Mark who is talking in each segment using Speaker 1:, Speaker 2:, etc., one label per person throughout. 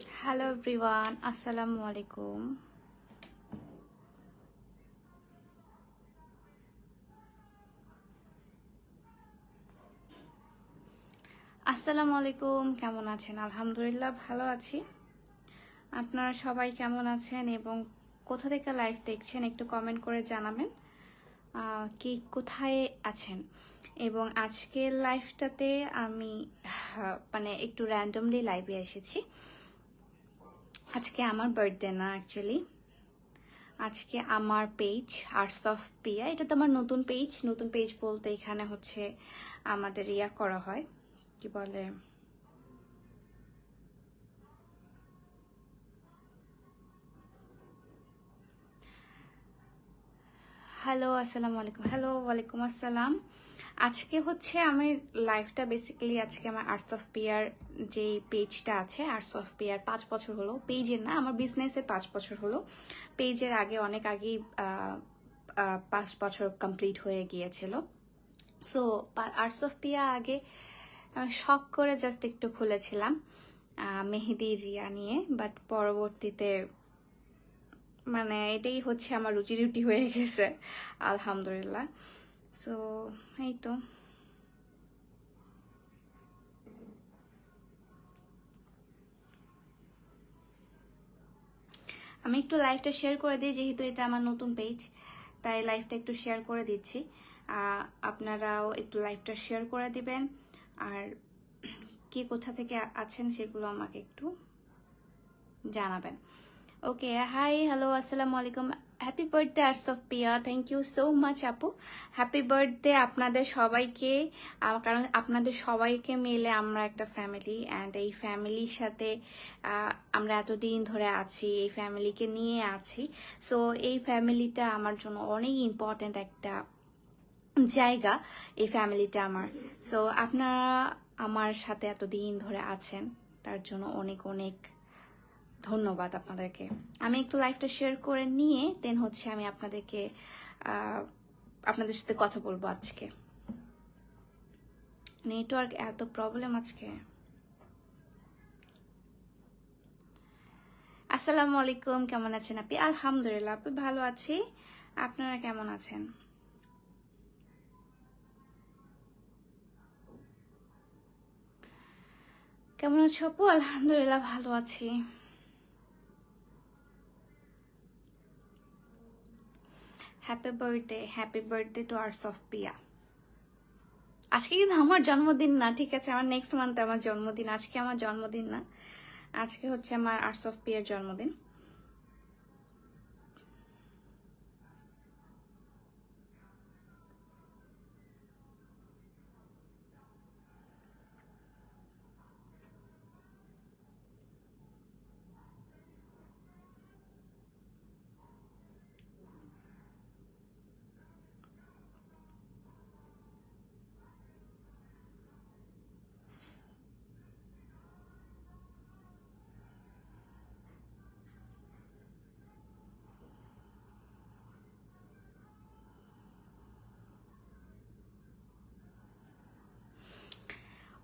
Speaker 1: Hello everyone আসসালামু আলাইকুম আসসালামু আলাইকুম কেমন আছেন? আলহামদুলিল্লাহ, ভালো আছি। আপনারা সবাই কেমন আছেন এবং কোথা থেকে লাইভ দেখছেন একটু কমেন্ট করে জানাবেন। কি কোথায় আছেন? এবং আজকের লাইভটাতে আমি মানে একটু র্যান্ডমলি লাইভে এসেছি। আজকে আমার বার্থডে না অ্যাকচুয়ালি আজকে আমার পেজ আর্টস অফ পিয়া এটা তো আমার নতুন পেজ নতুন পেজ বলতে এখানে হচ্ছে আমাদের ইয়া করা হয়। কি বলে? হ্যালো আসসালামু আলাইকুম। হ্যালো ওয়ালাইকুম আসসালাম। আজকে হচ্ছে আমি লাইফটা বেসিক্যালি আজকে আমার আর্টস অফ পিয়ার যে পেজটা আছে আর্টস অফ পিয়ার পাঁচ বছর হলো। পেজের না, আমার বিজনেসের পাঁচ বছর হলো। পেজের আগে অনেক আগেই পাঁচ বছর কমপ্লিট হয়ে গিয়েছিল। সো আর্টস অফ পিয়া আগে আমি শখ করে জাস্ট একটু খুলেছিলাম মেহেদি, রিয়া নিয়ে। বাট পরবর্তীতে মানে এটাই হচ্ছে আমার রুচি রুটি হয়ে গেছে, আলহামদুলিল্লাহ। সো এই তো আমি একটু লাইভটা শেয়ার করে দিই, যেহেতু এটা আমার নতুন পেজ তাই লাইভটা একটু শেয়ার করে দিচ্ছি। আপনারাও একটু লাইভটা শেয়ার করে দিবেন। আর কে কোথা থেকে আছেন সেগুলো আমাকে একটু জানাবেন। ওকে হাই হ্যালো আসসালামু আলাইকুম। Happy birthday arts of Piya thank you so much আপু হ্যাপি বার্থডে আপনাদের সবাইকে। কারণ আপনাদের সবাইকে মিলে আমরা একটা ফ্যামিলি অ্যান্ড এই ফ্যামিলির সাথে আমরা এতদিন ধরে আছি, এই ফ্যামিলিকে নিয়ে আছি। সো এই ফ্যামিলিটা আমার জন্য অনেক ইম্পর্ট্যান্ট একটা জায়গা, এই ফ্যামিলিটা আমার। সো আপনারা আমার সাথে এতদিন ধরে আছেন, তার জন্য অনেক অনেক ধন্যবাদ আপনাদেরকে। আমি একটু লাইফটা শেয়ার করে নিয়ে দেন হচ্ছে আমি আপনাদেরকে আপনাদের সাথে কথা বলব আজকে। নেটওয়ার্ক এত প্রবলেম আজকে। আসসালামু আলাইকুম, কেমন আছেন আপনি? আলহামদুলিল্লাহ, আপনি ভালো আছি। আপনারা কেমন আছেন? কেমন আছো আপু? আলহামদুলিল্লাহ, ভালো আছি। Happy birthday happy birthday to arts of Piya আজকে কিন্তু আমার জন্মদিন না, ঠিক আছে? আমার নেক্সট মান্থে আমার জন্মদিন, আজকে আমার জন্মদিন না। আজকে হচ্ছে আমার আর্টস অফ পিয়ার জন্মদিন।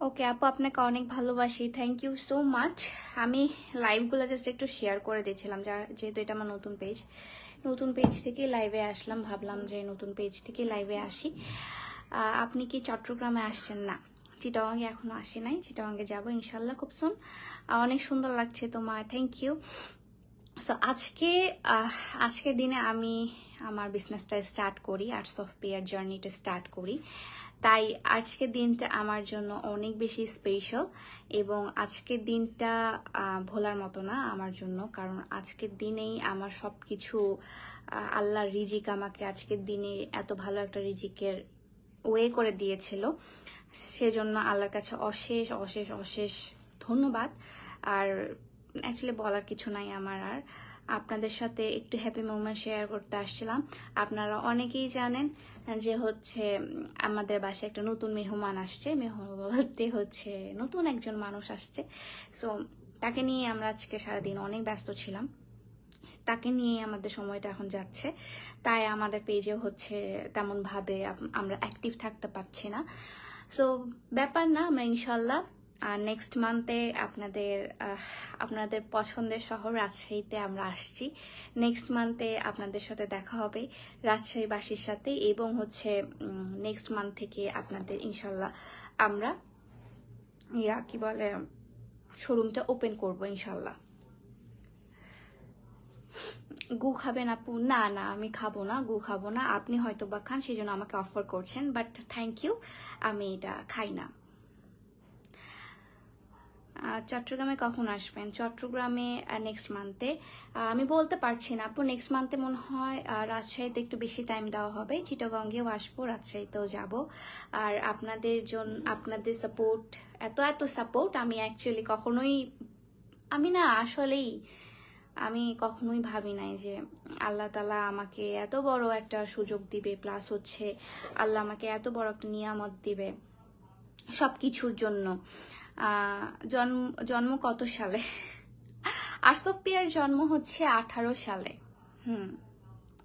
Speaker 1: ওকে আপু, আপনাকে অনেক ভালোবাসি। থ্যাংক ইউ সো মাচ আমি লাইভগুলো জাস্ট একটু শেয়ার করে দিয়েছিলাম, যার যেহেতু এটা আমার নতুন পেজ নতুন পেজ থেকে লাইভে আসলাম, ভাবলাম যে নতুন পেজ থেকে লাইভে আসি। আপনি কি চট্টগ্রামে আসছেন? না চিটাগাঙ্গে এখনও আসি নাই। চিটাগাঙ্গে যাব ইনশাল্লাহ খুব সুন অনেক সুন্দর লাগছে তোমার। থ্যাংক ইউ সো আজকে আজকের দিনে আমি আমার বিজনেসটা স্টার্ট করি আর্টস অফ পেয়ার জার্নিটা স্টার্ট করি। তাই আজকের দিনটা আমার জন্য অনেক বেশি স্পেশাল এবং আজকের দিনটা ভোলার মতো না আমার জন্য। কারণ আজকের দিনেই আমার সব কিছু আল্লাহর রিজিক আমাকে আজকের দিনে এত ভালো একটা রিজিকের ওয়ে করে দিয়েছিল। সেজন্য আল্লাহর কাছে অশেষ অশেষ অশেষ ধন্যবাদ। আর অ্যাকচুয়ালি বলার কিছু নাই আমার আর। আপনাদের সাথে একটু হ্যাপি মোমেন্ট শেয়ার করতে আসছিলাম। আপনারা অনেকেই জানেন যে হচ্ছে, আমাদের বাসায় একটা নতুন মেহমান আসছে। মেহমান হচ্ছে নতুন একজন মানুষ আসছে। সো তাকে নিয়ে আমরা আজকে সারাদিন অনেক ব্যস্ত ছিলাম। তাকে নিয়ে আমাদের সময়টা এখন যাচ্ছে। তাই আমাদের পেজে হচ্ছে তেমনভাবে আমরা অ্যাক্টিভ থাকতে পারছি না। সো ব্যাপার না, আমরা ইনশাল্লাহ আর নেক্সট মান্থে আপনাদের আপনাদের পছন্দের শহর রাজশাহীতে আমরা আসছি। নেক্সট মান্থে আপনাদের সাথে দেখা হবে রাজশাহীবাসীর সাথে এবং হচ্ছে নেক্সট মান্থ থেকে আপনাদের ইনশাল্লাহ আমরা, ইয়া কি বলে, শোরুমটা ওপেন করব ইনশাল্লাহ। গু খাবেন আপু? না না, আমি খাব না, গু খাব না। আপনি হয়তো বা খান সেই জন্য আমাকে অফার করছেন বাট থ্যাংক ইউ আমি এটা খাই না। চট্টগ্রামে কখন আসবেন? চট্টগ্রামে নেক্সট মান্থে আমি বলতে পারছি না আপু নেক্সট মান্থে মনে হয় রাজশাহীতে একটু বেশি টাইম দেওয়া হবে। চিটাগঙ্গেও আসব, রাজশাহীতেও যাব। আর আপনাদের জন্য আপনাদের সাপোর্ট এত এত সাপোর্ট আমি অ্যাকচুয়ালি কখনোই, আমি না আসলেই, আমি কখনোই ভাবি নাই যে আল্লাহ তালা আমাকে এত বড় একটা সুযোগ দিবে। প্লাস হচ্ছে, আল্লাহ আমাকে এত বড় একটা নিয়ামত দিবে সব কিছুর জন্য। জন্ম জন্ম কত সালে? আরসফ পিয়ার জন্ম হচ্ছে আঠারো সালে। হুম,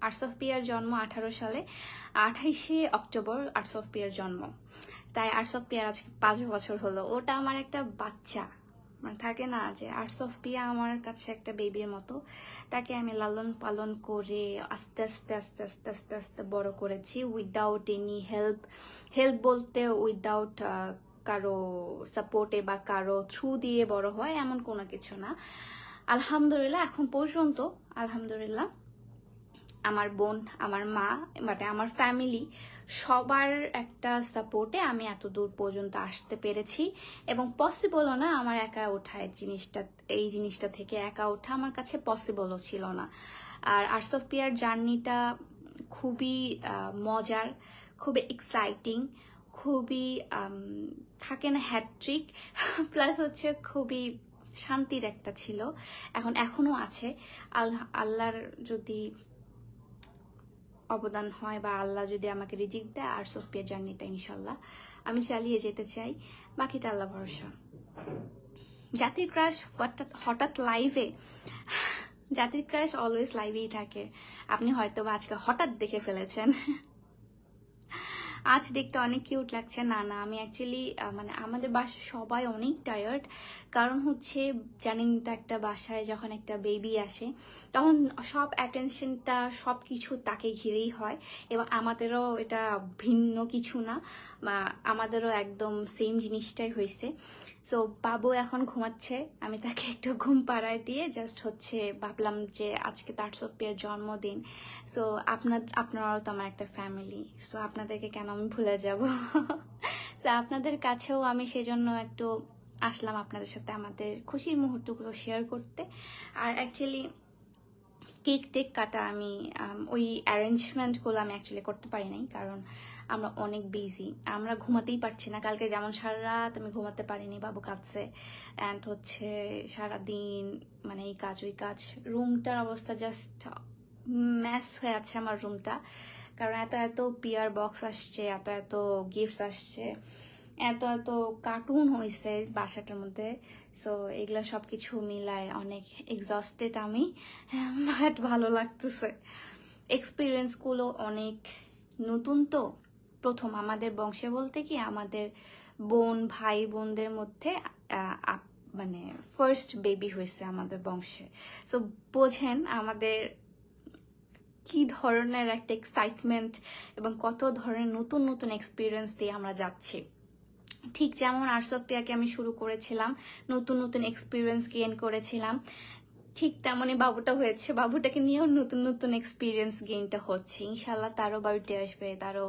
Speaker 1: আরসফ পিয়ার জন্ম আঠারো সালে, আঠাইশে অক্টোবর আরসফ পিয়ার জন্ম। তাই আরসফ পিয়ার আজকে পাঁচ বছর হলো। ওটা আমার একটা বাচ্চা। মানে থাকে না যে আরসফ পিয়া আমার কাছে একটা বেবির মতো। তাকে আমি লালন পালন করে আস্তে আস্তে আস্তে আস্তে আস্তে আস্তে বড় করেছি উইদাউট এনি হেল্প হেল্প বলতে উইদাউট কারও সাপোর্টে বা কারও থ্রু দিয়ে বড় হয়, এমন কোনো কিছু না। আলহামদুলিল্লাহ, এখন পর্যন্ত, আলহামদুলিল্লাহ, আমার বোন, আমার মা মানে আমার ফ্যামিলি সবার একটা সাপোর্টে আমি এত দূর পর্যন্ত আসতে পেরেছি। এবং পসিবলও না, আমার একা ওঠা জিনিসটা, এই জিনিসটা থেকে একা ওঠা আমার কাছে পসিবলও ছিল না। আর আর্টস পিয়ার জার্নিটা খুবই মজার, খুবই এক্সাইটিং খুবই থাকে না হ্যাট্রিক প্লাস হচ্ছে খুবই শান্তির একটা ছিল। এখন, এখনও আছে। আল্লাহ আল্লাহর যদি অবদান হয় বা আল্লাহ যদি আমাকে রিজিক দেয় আর সোফিয়া জার্নিটা ইনশাল্লাহ আমি চালিয়ে যেতে চাই। বাকিটা আল্লাহ ভরসা। জাতির ক্রাশ হঠাৎ হঠাৎ লাইভে জাতির ক্রাশ অলওয়েজ লাইভেই থাকে। আপনি হয়তো বা আজকে হঠাৎ দেখে ফেলেছেন। আজ দেখতে অনেক কিউট লাগছে। না না, আমি অ্যাকচুয়ালি মানে আমাদের বাসা সবাই অনেক টায়ার্ড কারণ হচ্ছে, জানেন তো একটা বাসায় যখন একটা বেবি আসে, তখন সব অ্যাটেনশনটা সব কিছু তাকে ঘিরেই হয়। এবং আমাদেরও এটা ভিন্ন কিছু না। আমাদেরও একদম সেম জিনিসটাই হয়েছে। সো বাবু এখন ঘুমাচ্ছে। আমি তাকে একটু ঘুম পাড়ায় দিয়ে জাস্ট হচ্ছে ভাবলাম যে আজকে তার সোফিয়ার জন্মদিন। সো আপনার আপনারাও তো আমার একটা ফ্যামিলি সো আপনাদেরকে কেন আমি ভুলে যাব? তো আপনাদের কাছেও আমি সেজন্য একটু আসলাম আপনাদের সাথে আমাদের খুশির মুহূর্তগুলো শেয়ার করতে। আর অ্যাকচুয়ালি কেক টেক কাটা আমি ওই অ্যারেঞ্জমেন্টগুলো আমি অ্যাকচুয়ালি করতে পারি নাই। কারণ আমরা অনেক বিজি আমরা ঘুমাতেই পারছি না। কালকে যেমন সারা রাত আমি ঘুমাতে পারিনি, বাবু কাঁদছে। অ্যান্ড হচ্ছে সারা দিন মানে এই কাজ, ওই কাজ। রুমটার অবস্থা জাস্ট ম্যাস হয়ে আছে আমার রুমটা কারণ এত এত পিয়ার বক্স আসছে, এত এত গিফটস আসছে। এত এত কার্টুন হয়েছে বাসাটার মধ্যে। সো এগুলো সব কিছু মিলায় অনেক এক্সস্টেড আমি। বাট ভালো লাগতেছে। এক্সপিরিয়েন্সগুলো অনেক নতুন তো। প্রথম আমাদের বংশে বলতে কি আমাদের বোন, ভাই বোনদের মধ্যে মানে ফার্স্ট বেবি হয়েছে আমাদের বংশে। সো বোঝেন আমাদের কি ধরনের একটা এক্সাইটমেন্ট এবং কত ধরনের নতুন নতুন এক্সপিরিয়েন্স দিয়ে আমরা যাচ্ছি। ঠিক যেমন আরসপিয়াকে আমি শুরু করেছিলাম, নতুন নতুন এক্সপিরিয়েন্স গেইন করেছিলাম, ঠিক তেমনই বাবুটা হয়েছে। বাবুটাকে নিয়েও নতুন নতুন এক্সপিরিয়েন্স গেইনটা হচ্ছে। ইনশাল্লাহ তারও বাড়িতে আসবে, তারও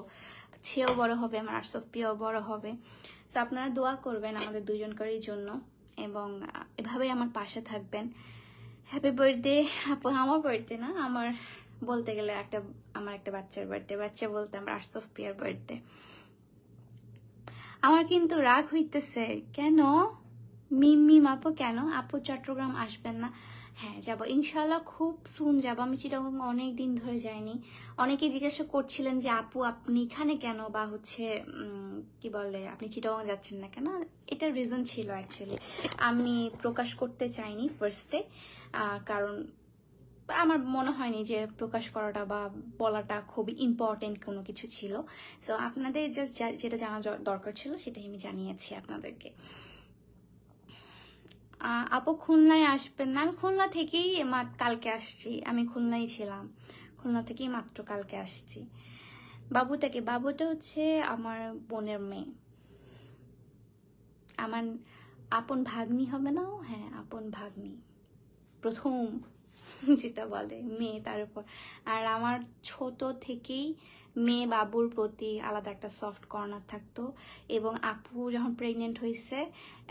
Speaker 1: ছেও বড় হবে, আমার আরসপিয়াও বড় হবে। তো আপনারা দোয়া করবেন আমাদের দুজনকারই জন্য এবং এভাবেই আমার পাশে থাকবেন। হ্যাপি বার্থডে আমার বার্থডে না, আমার বলতে গেলে একটা, আমার একটা বাচ্চার বার্থডে বাচ্চা বলতে আমার আর্টস পিয়ার বার্থডে আমার কিন্তু রাগ হইতেছে, কেন? মিম মিম আপু, কেন? আপু, চট্টগ্রাম আসবেন না। হ্যাঁ যাব। ইনশাল্লাহ খুব সুন যাব। আমি চিটাগং অনেক দিন ধরে যাইনি। অনেকেই জিজ্ঞাসা করছিলেন যে, আপু, আপনি এখানে কেন? বা হচ্ছে কি বলে, আপনি চিটাগং যাচ্ছেন না কেন? এটার রিজন ছিল অ্যাকচুয়ালি আমি প্রকাশ করতে চাইনি ফার্স্টে কারণ আমার মনে হয়নি যে প্রকাশ করাটা বা বলাটা খুবই ইম্পর্টেন্ট কোনো কিছু ছিল। সো আপনাদের জাস্ট যেটা জানা দরকার ছিল, সেটাই আমি জানিয়েছি আপনাদেরকে। আপু খুলনায় আসবেন না। আমি খুলনা থেকেই কালকে আসছি। আমি খুলনায় ছিলাম। খুলনা থেকেই মাত্র কালকে আসছি। বাবুটাকে বাবুটা হচ্ছে আমার বোনের মেয়ে। আমার আপন ভাগ্নি হবে না? হ্যাঁ আপন ভাগ্নি। প্রথম। যেটা বলে, মেয়ে তার উপর। আর আমার ছোট থেকেই মেয়ে বাবুর প্রতি আলাদা একটা সফট কর্নার থাকতো এবং আপু যখন প্রেগনেন্ট হয়েছে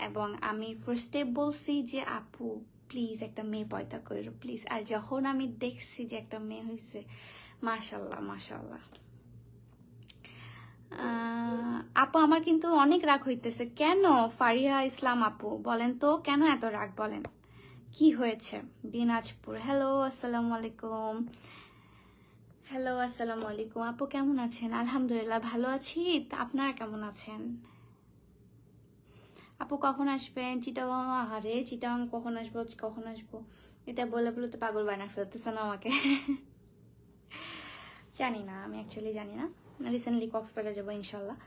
Speaker 1: এবং আমি ফার্স্ট স্টেপ বলছি যে, আপু প্লিজ একটা মেয়ে পয়দা করো প্লিজ আর যখন আমি দেখছি যে একটা মেয়ে হয়েছে মাশাল্লাহ মাশাল্লাহ আপু আমার কিন্তু অনেক রাগ হইতেছে। কেন ফারিহা ইসলাম আপু? বলেন তো, কেন এত রাগ বলেন? কি হয়েছে? দিনাজপুর। হ্যালো আসসালামু আলাইকুম। হ্যালো আসসালামু আলাইকুম। আপু কেমন আছেন? আলহামদুলিল্লাহ, ভালো আছি। আপনারা কেমন আছেন? আপু কখন আসবেন? চিটাগাং? আহারে, চিটাগাং কখন আসব? কখন আসব? এটা বলে বলে তো পাগল বানা ফেলতেছে না আমাকে। জানি না, আমি অ্যাকচুয়ালি জানি না। রিসেন্টলি কক্সবাজার যাব, ইনশাল্লাহ।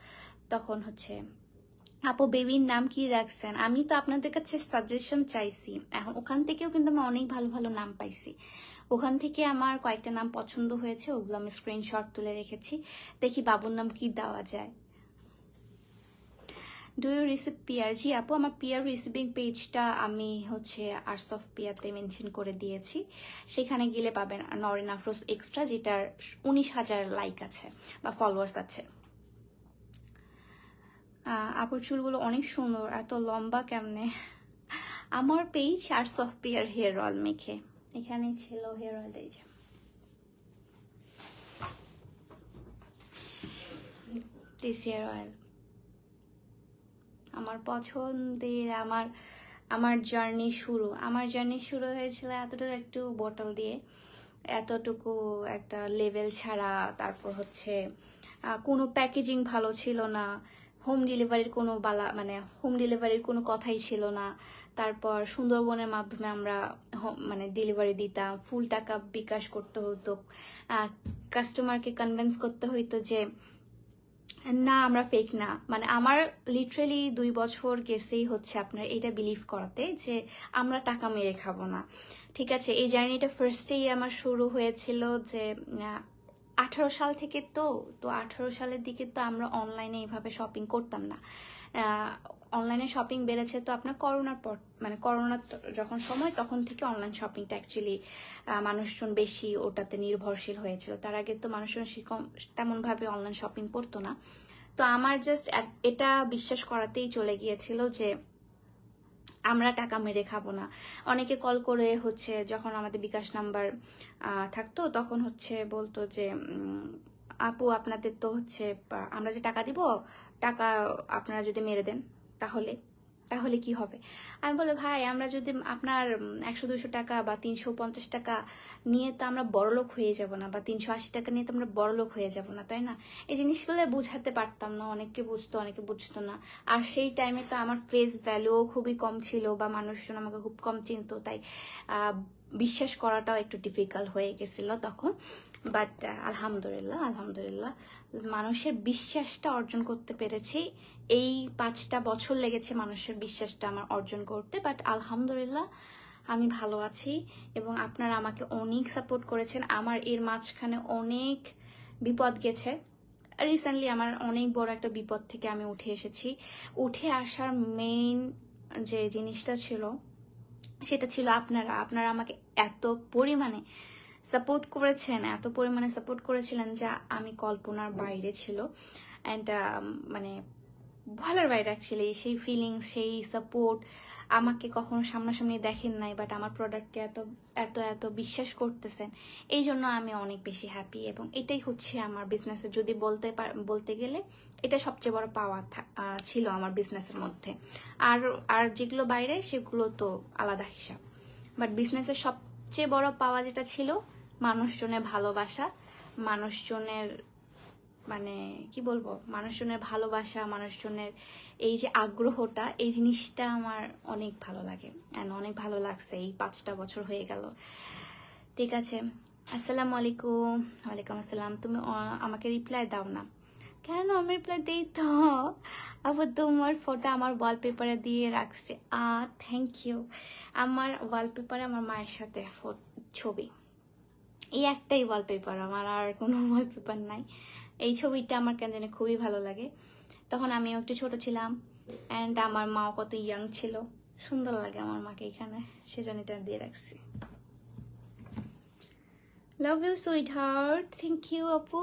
Speaker 1: তখন হচ্ছে আপু বেবির নাম কি রাখছেন? আমি তো আপনাদের কাছে সাজেশন চাইছি। এখন ওখান থেকেও কিন্তু আমি অনেক ভালো ভালো নাম পাইছি। ওখান থেকে আমার কয়েকটা নাম পছন্দ হয়েছে, ওগুলো আমি স্ক্রিনশট তুলে রেখেছি। দেখি বাবুর নাম কি দেওয়া যায়। ডু ইউ রিসিভ পিয়ার জি আপু, আমার পিয়ার রিসিভিং পেজটা আমি হচ্ছে আর্টস অফ পিয়াতে মেনশন করে দিয়েছি। সেখানে গেলে পাবেন নরেন আফরোজ এক্সট্রা যেটার উনিশ হাজার লাইক আছে বা ফলোয়ার্স আছে। আপুর চুলগুলো অনেক সুন্দর, এত লম্বা কেমনে? আমার পেজ আর পিয়ার হেয়ার অয়েল মেখে। এখানে ছিল হেয়ার অয়েল এই যে। হেয়ার অয়েল আমার পছন্দের, আমার আমার জার্নি শুরু। আমার জার্নি শুরু হয়েছিল এতটুকু একটু বোতল দিয়ে। এতটুকু একটা লেভেল ছাড়া, তারপর হচ্ছে কোনো প্যাকেজিং ভালো ছিল না। হোম ডেলিভারির কোনো বালা মানে হোম ডেলিভারির কোনো কথাই ছিল না। তারপর সুন্দরবনের মাধ্যমে আমরা মানে ডেলিভারি দিতাম। ফুল টাকা বিকাশ করতে হতো। কাস্টমারকে কনভিন্স করতে হইতো যে, না, আমরা ফেক না। মানে আমার লিটারেলি দুই বছর গেছেই হচ্ছে আপনার এটা বিলিভ করাতে যে, আমরা টাকা মেরে খাব না। ঠিক আছে, এই জার্নিটা ফার্স্টেই আমার শুরু হয়েছিল যে আঠারো সাল থেকে তো তো আঠারো সালের দিকে তো আমরা অনলাইনে এইভাবে শপিং করতাম না। অনলাইনে শপিং বেড়েছে তো আপনার করোনার পর মানে করোনার যখন সময়, তখন থেকে অনলাইন শপিংটা অ্যাকচুয়ালি মানুষজন বেশি ওটাতে নির্ভরশীল হয়েছিল। তার আগে তো মানুষজন সেরকম তেমনভাবে অনলাইন শপিং করতো না। তো আমার জাস্ট এটা বিশ্বাস করাতেই চলে গিয়েছিল যে আমরা টাকা মেরে খাব না। অনেকে কল করে হচ্ছে যখন আমাদের বিকাশ নাম্বার থাকতো, তখন হচ্ছে বলতো যে আপু আপনাদের তো হচ্ছে আমরা যে টাকা দিব, টাকা আপনারা যদি মেরে দেন, তাহলে। তাহলে কি হবে? আমি বলে ভাই, আমরা যদি আপনার একশো দুশো টাকা বা তিনশো পঞ্চাশ টাকা নিয়ে তো আমরা বড়লোক হয়ে যাব না বা তিনশো আশি টাকা নিয়ে তো আমরা বড়লোক হয়ে যাব না, তাই না? এই জিনিসগুলো বোঝাতে পারতাম না, অনেককে বুঝতো, অনেকে বুঝতো না। আর সেই টাইমে তো আমার ফেস ভ্যালুও খুবই কম ছিল বা মানুষজন আমাকে খুব কম চিনতো, তাই বিশ্বাস করাটাও একটু ডিফিকাল্ট হয়ে গেছিল তখন। বাট আলহামদুলিল্লাহ আলহামদুলিল্লাহ, মানুষের বিশ্বাসটা অর্জন করতে পেরেছি। এই পাঁচটা বছর লেগেছে মানুষের বিশ্বাসটা আমার অর্জন করতে। বাট আলহামদুলিল্লাহ, আমি ভালো আছি এবং আপনারা আমাকে অনেক সাপোর্ট করেছেন। আমার এর মাঝখানে অনেক বিপদ গেছে। রিসেন্টলি আমার অনেক বড় একটা বিপদ থেকে আমি উঠে এসেছি। উঠে আসার মেইন যে জিনিসটা ছিল সেটা ছিল আপনারা। আপনারা আমাকে এত পরিমাণে সাপোর্ট করেছেন, এত পরিমাণে সাপোর্ট করেছিলেন যা আমি কল্পনার বাইরে ছিল। অ্যান্ড মানে ভালোর বাইরে অ্যাকচুয়ালি সেই ফিলিংস সেই সাপোর্ট আমাকে কখনো সামনাসামনি দেখেন নাই বাট আমার প্রোডাক্টকে এত এত এত বিশ্বাস করতেছেন এই জন্য আমি অনেক বেশি হ্যাপি এবং এটাই হচ্ছে আমার বিজনেসে যদি বলতে বলতে গেলে এটা সবচেয়ে বড় পাওয়া ছিল আমার বিজনেসের মধ্যে। আর আর যেগুলো বাইরে, সেগুলো তো আলাদা হিসাব। বাট বিজনেসের সবচেয়ে বড় পাওয়া যেটা ছিল, মানুষজনের ভালোবাসা, মানুষজনের মানে কি বলব? মানুষজনের ভালোবাসা, মানুষজনের এই যে আগ্রহটা, এই জিনিসটা আমার অনেক ভালো লাগে। অনেক ভালো লাগছে এই পাঁচটা বছর হয়ে গেল। ঠিক আছে। আসসালামু আলাইকুম। ওয়ালাইকুম আসসালাম। তুমি আমাকে রিপ্লাই দাও না। কেন? আমি রিপ্লাই দিই তো। আপু তোমার ফটো আমার ওয়ালপেপারে দিয়ে রাখছে। আ থ্যাংক ইউ আমার ওয়ালপেপারে আমার মায়ের সাথে ছবি। এই একটাই ওয়ালপেপার আমার, আর কোনো ওয়ালপেপার নাই। এই ছবিটা আমার কেন জানি খুবই ভালো লাগে। তখন আমিও একটু ছোট ছিলাম অ্যান্ড আমার মাও কত ইয়াং ছিল। সুন্দর লাগে আমার মাকে এখানে, সেজন্য এটা দিয়ে রাখছি। Love you sweetheart thank you আপু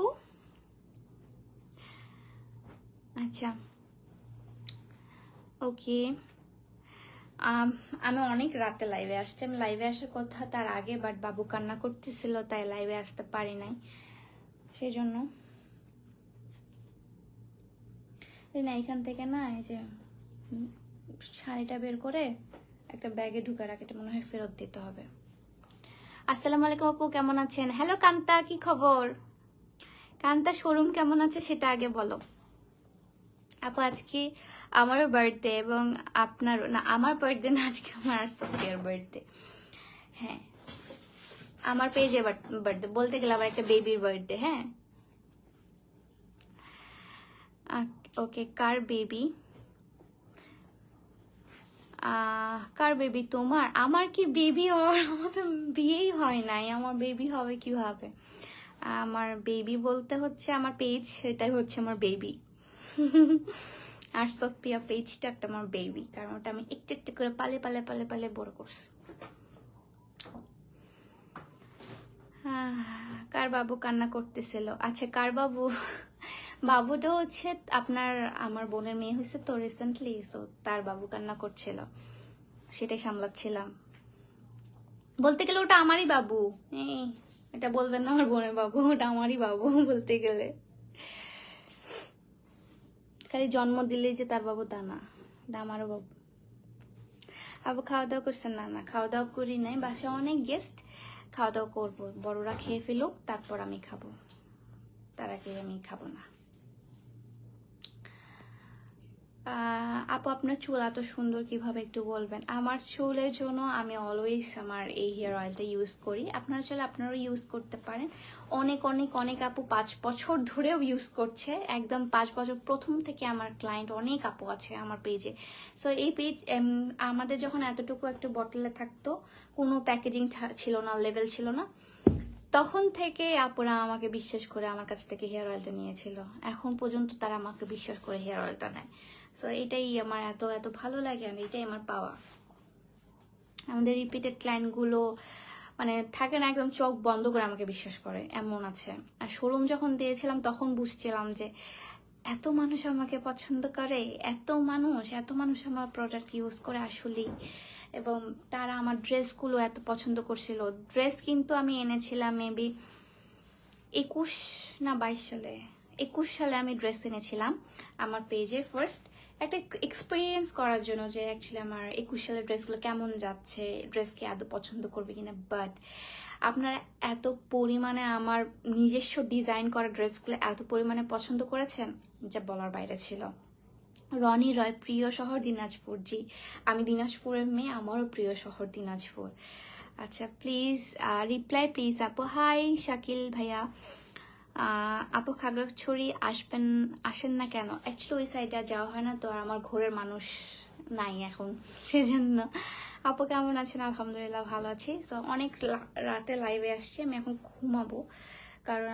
Speaker 1: আচ্ছা। ওকে। আমি অনেক রাতে লাইভে আসছি। আমি লাইভে আসার কথা তার আগে বাট বাবু কান্না করতেছিল, তাই লাইভে আসতে পারি নাই। সেই জন্য এই না, এখান থেকে না, এই যে শাড়িটা বের করে একটা ব্যাগে ঢুকে রাখে, এটা মনে হয় ফেরত দিতে হবে। আসসালামু আলাইকুম আপু, কেমন আছেন? হ্যালো কান্তা, কি খবর? কান্তা, শোরুম কেমন আছে সেটা আগে বলো। আপু আজকে আমারও বার্থডে এবং আপনারও, না, আমার বার্থডে না, আজকে আমার আর সোফিয়ার বার্থডে হ্যাঁ আমার পেজে বার্থডে বলতে গেলে আবার একটা বেবির বার্থডে হ্যাঁ? ওকে কার বেবি কার বেবি তোমার? আমার কি বেবি হওয়ার আমার তো বিয়েই হয় নাই, আমার বেবি হবে কীভাবে? আমার বেবি বলতে হচ্ছে আমার পেজ সেটাই হচ্ছে আমার বেবি আর সোফিয়া পেজটা একটা আমার বেবি কারণ ওটা আমি একটু একটু করে পালে পালে পালে পালে বড় করছি। কার বাবু কান্না করতেছিল? আচ্ছা কার বাবু? বাবুটা হচ্ছে আপনার, আমার বোনের মেয়ে হয়েছে তো রিসেন্টলি সো তার বাবু কান্না করছিল। সেটাই সামলাচ্ছিলাম। বলতে গেলে ওটা আমারই বাবু। এটা বলবেন না আমার বোনের বাবু, ওটা আমারই বাবু বলতে গেলে। খালি জন্ম দিলেই যে তার বাবু তা না এটা আমারও বাবু আবু খাওয়া দাওয়া করছেন না না, খাওয়া দাওয়া করি নাই, বাসায় অনেক গেস্ট খাওয়া দাওয়া করব। বড়রা খেয়ে ফেলুক, তারপর আমি খাব। তার আগে আমি খাব না। আপু, আপনার চুল এত সুন্দর কীভাবে একটু বলবেন? আমার চুলের জন্য আমি অলওয়েজ আমার এই হেয়ার অয়েলটা ইউজ করি। আপনারা চাইলে আপনারাও ইউজ করতে পারেন। অনেক অনেক অনেক আপু পাঁচ বছর ধরেও ইউজ করছে। একদম পাঁচ বছর প্রথম থেকে আমার ক্লায়েন্ট অনেক আপু আছে আমার পেজে সো এই পেজ আমাদের যখন এতটুকু একটা বটলে থাকতো, কোনো প্যাকেজিং ছিল না লেভেল ছিল না। তখন থেকে আপুরা আমাকে বিশ্বাস করে আমার কাছ থেকে হেয়ার অয়েলটা নিয়েছিল। এখন পর্যন্ত তারা আমাকে বিশ্বাস করে হেয়ার অয়েলটা নেয়। সো এটাই আমার এত এত ভালো লাগে আর এটাই আমার পাওয়া আমাদের রিপিটেড ক্লায়েন্টগুলো মানে থাকে না একদম চোখ বন্ধ করে আমাকে বিশ্বাস করে, এমন আছে। আর শোরুম যখন দিয়েছিলাম, তখন বুঝছিলাম যে এত মানুষ আমাকে পছন্দ করে, এত মানুষ এত মানুষ আমার প্রোডাক্ট ইউজ করে আসলেই। এবং তারা আমার ড্রেসগুলো এত পছন্দ করছিল। ড্রেস কিন্তু আমি এনেছিলাম মেবি একুশ না বাইশ সালে। একুশ সালে আমি ড্রেস এনেছিলাম আমার পেজে ফার্স্ট একটা এক্সপিরিয়েন্স করার জন্য যে অ্যাকচুয়ালি আমার একুশ সালের ড্রেসগুলো কেমন যাচ্ছে ড্রেসকে এত পছন্দ করবে কিনা। বাট আপনারা এত পরিমাণে আমার নিজস্ব ডিজাইন করা ড্রেসগুলো এত পরিমাণে পছন্দ করেছেন, যা বলার বাইরে ছিল। রনি রয়, প্রিয় শহর দিনাজপুর। জি, আমি দিনাজপুরের মেয়ে, আমারও প্রিয় শহর দিনাজপুর। আচ্ছা প্লিজ রিপ্লাই প্লিজ আপু। হাই শাকিল ভাইয়া। আপু খাগড়াছড়ি আসবেন, আসেন না কেন? অ্যাকচুয়ালি ওই সাইডে যাওয়া হয় না তো, আর আমার ঘরের মানুষ নাই এখন, সেজন্য। আপু কেমন আছেন? আলহামদুলিল্লাহ ভালো আছি। তো অনেক রাতে লাইভে আসছি, আমি এখন ঘুমাবো। কারণ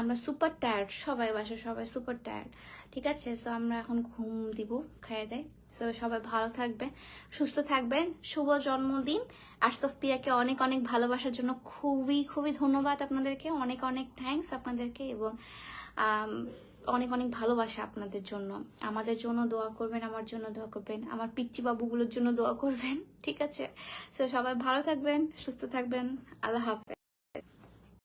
Speaker 1: আমরা সুপার টায়ার্ড সবাই বাসা সবাই সুপার টায়ার্ড ঠিক আছে? সো আমরা এখন ঘুম দিব, খাইয়ে দেয়। সো সবাই ভালো থাকবেন, সুস্থ থাকবেন, শুভ জন্মদিন। আর সোফিয়াকে অনেক অনেক ভালোবাসার জন্য খুবই খুবই ধন্যবাদ আপনাদেরকে। অনেক অনেক থ্যাঙ্কস আপনাদেরকে এবং অনেক অনেক ভালোবাসা আপনাদের জন্য। আমাদের জন্য দোয়া করবেন, আমার জন্য দোয়া করবেন, আমার পিচ্চি বাবুগুলোর জন্য দোয়া করবেন, ঠিক আছে? তো সবাই ভালো থাকবেন, সুস্থ থাকবেন, আল্লাহ হাফেজ।